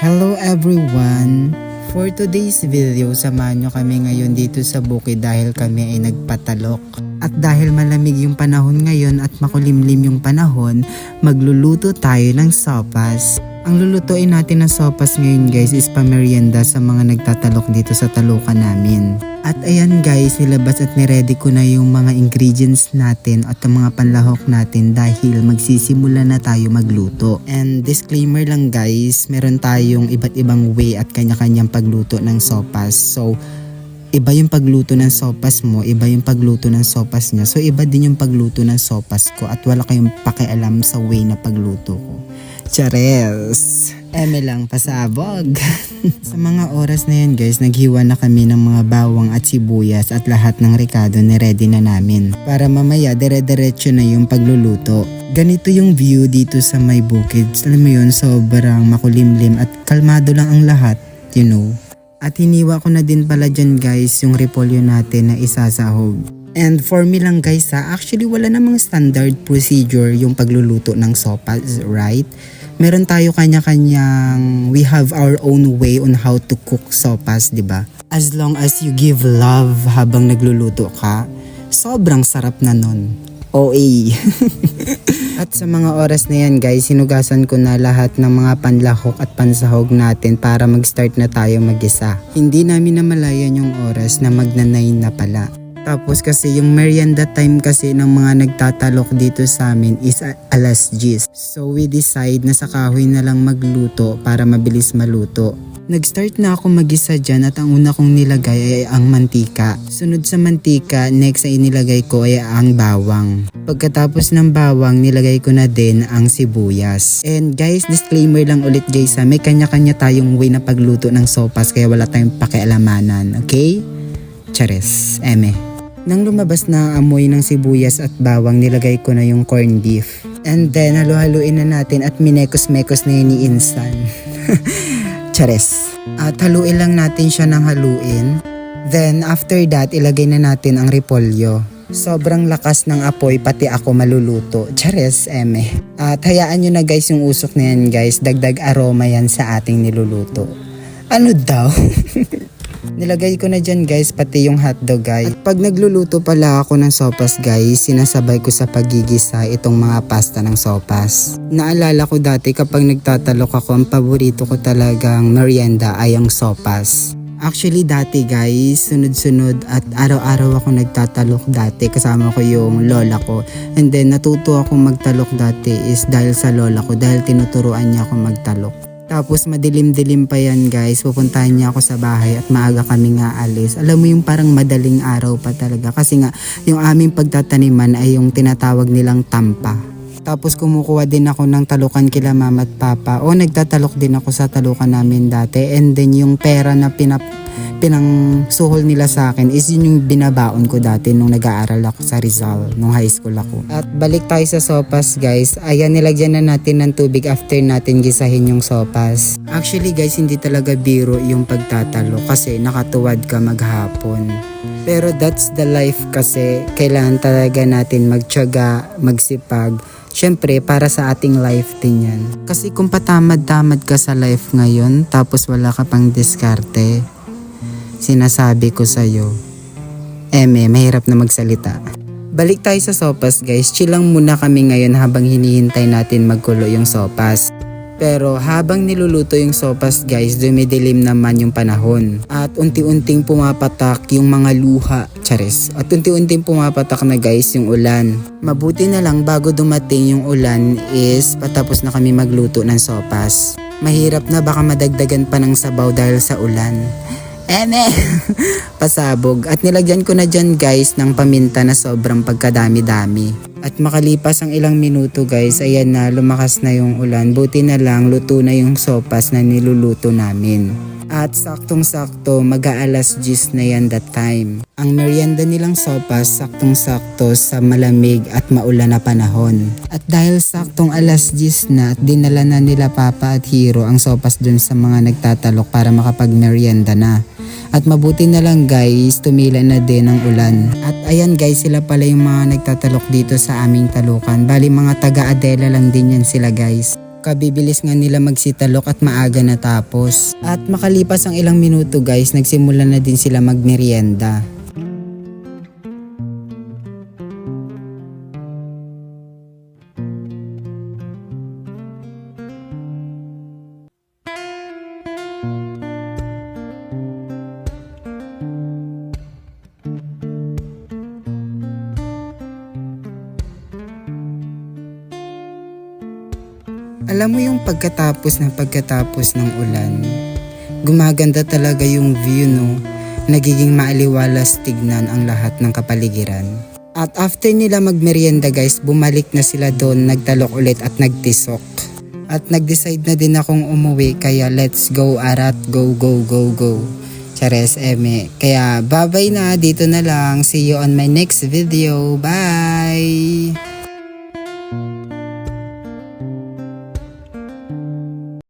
Hello everyone! For today's video, samahan nyo kami ngayon dito sa bukid dahil kami ay nagpatalok. At dahil malamig yung panahon ngayon at makulimlim yung panahon, magluluto tayo ng sopas. Ang lulutuin natin ng sopas ngayon guys is pamerienda sa mga nagtatalok dito sa talukan namin. At ayan guys, nilabas at niready ko na yung mga ingredients natin at ang mga panlahok natin dahil magsisimula na tayo magluto. And disclaimer lang guys, meron tayong iba't ibang way at kanya-kanyang pagluto ng sopas. So, iba yung pagluto ng sopas mo, iba yung pagluto ng sopas niya. So, iba din yung pagluto ng sopas ko at wala kayong pakialam sa way na pagluto ko. Chares! Eme lang pasabog. sa mga oras na yan guys, naghiwa na kami ng mga bawang at sibuyas at lahat ng rekado ni ready na namin. Para mamaya dire-diretso na yung pagluluto. Ganito yung view dito sa may bukid. Alam mo yun, sobrang makulimlim at kalmado lang ang lahat, you know. At hiniwa ko na din pala dyan guys yung repolyo natin na isasahog. And for me lang guys ha, actually wala namang standard procedure yung pagluluto ng sopas, right? Meron tayo kanya-kanyang, we have our own way on how to cook sopas, di ba? As long as you give love habang nagluluto ka, sobrang sarap na nun. OA. At sa mga oras na yan guys, sinugasan ko na lahat ng mga panlahok at pansahog natin para mag-start na tayo mag-isa. Hindi namin namalayan yung oras na magna-9 na pala. Tapos kasi yung merienda time kasi ng mga nagtatalok dito sa amin is alas 10. So we decide na sa kahoy na lang magluto para mabilis maluto. Nag-start na ako mag-isa dyan at ang una kong nilagay ay ang mantika. Sunod sa mantika, next ay nilagay ko ay ang bawang. Pagkatapos ng bawang, nilagay ko na din ang sibuyas. And guys, disclaimer lang ulit guys ha, may kanya-kanya tayong way na pagluto ng sopas kaya wala tayong pakialamanan, okay? Chares, eme. Nang lumabas na ang amoy ng sibuyas at bawang, nilagay ko na yung corned beef. And then, halo-haluin na natin at minekos-mekos na yun ni Insan. Chares. At haluin lang natin siya ng haluin. Then, after that, ilagay na natin ang repolyo. Sobrang lakas ng apoy, pati ako maluluto. Chares, eme. At hayaan nyo na guys yung usok na yan guys. Dagdag aroma yan sa ating niluluto. Ano daw? Nilagay ko na dyan guys, pati yung hotdog guys. At pag nagluluto pala ako ng sopas guys, sinasabay ko sa pagigisa itong mga pasta ng sopas. Naalala ko dati kapag nagtatalok ako, ang paborito ko talagang merienda ay ang sopas. Actually dati guys, sunod-sunod at araw-araw ako nagtatalok dati kasama ko yung lola ko. And then natuto ako magtalok dati is dahil sa lola ko dahil tinuturuan niya ako magtalok. Tapos madilim-dilim pa yan guys, pupuntahan niya ako sa bahay at maaga kami nga alis. Alam mo yung parang madaling araw pa talaga kasi nga yung aming pagtataniman ay yung tinatawag nilang tampa. Tapos kumukuha din ako ng talukan kila mama at papa o nagtatalok din ako sa talukan namin dati and then yung pera na pinap pinang suhol nila sa akin is yun yung binabaon ko dati nung nag-aaral ako sa Rizal, nung high school ako. At balik tayo sa sopas guys. Ayan, nilagyan na natin ng tubig after natin gisahin yung sopas. Actually guys, hindi talaga biro yung pagtatalo kasi nakatuwad ka maghapon. Pero that's the life kasi kailangan talaga natin magtyaga, magsipag. Siyempre, para sa ating life din yan. Kasi kung patamad-tamad ka sa life ngayon, tapos wala ka pang diskarte, sinasabi ko sa'yo, eme, mahirap na magsalita. Balik tayo sa sopas guys, chill lang muna kami ngayon habang hinihintay natin magkulo yung sopas. Pero habang niluluto yung sopas guys, dumidilim naman yung panahon. At unti-unting pumapatak yung mga luha, chares. At unti-unting pumapatak na guys yung ulan. Mabuti na lang bago dumating yung ulan is patapos na kami magluto ng sopas. Mahirap na baka madagdagan pa ng sabaw dahil sa ulan. Eme! Pasabog. At nilagyan ko na dyan guys ng paminta na sobrang pagkadami-dami. At makalipas ang ilang minuto guys, ayan na lumakas na yung ulan. Buti na lang luto na yung sopas na niluluto namin. At saktong-sakto, mag-aalas 10 na yan that time. Ang merienda nilang sopas, saktong-sakto sa malamig at maulan na panahon. At dahil saktong alas 10 na at dinala na nila Papa at Hiro ang sopas dun sa mga nagtatalok para makapag-merienda na. At mabuti na lang guys, tumila na din ang ulan. At ayan guys, sila pala yung mga nagtatalok dito sa aming talukan. Bali mga taga-Adela lang din yan sila guys. Kabibilis nga nila magsitalok at maaga natapos. At makalipas ang ilang minuto guys, nagsimula na din sila magmerienda. Alam mo yung pagkatapos ng pagkatapos ng ulan, gumaganda talaga yung view no, nagiging maaliwalas tignan ang lahat ng kapaligiran. At after nila magmerienda guys, bumalik na sila doon, nagtalok ulit at nagtisok. At nag-decide na din akong umuwi kaya let's go arat, go go go go. Chares eme. Kaya babay na, dito na lang. See you on my next video. Bye!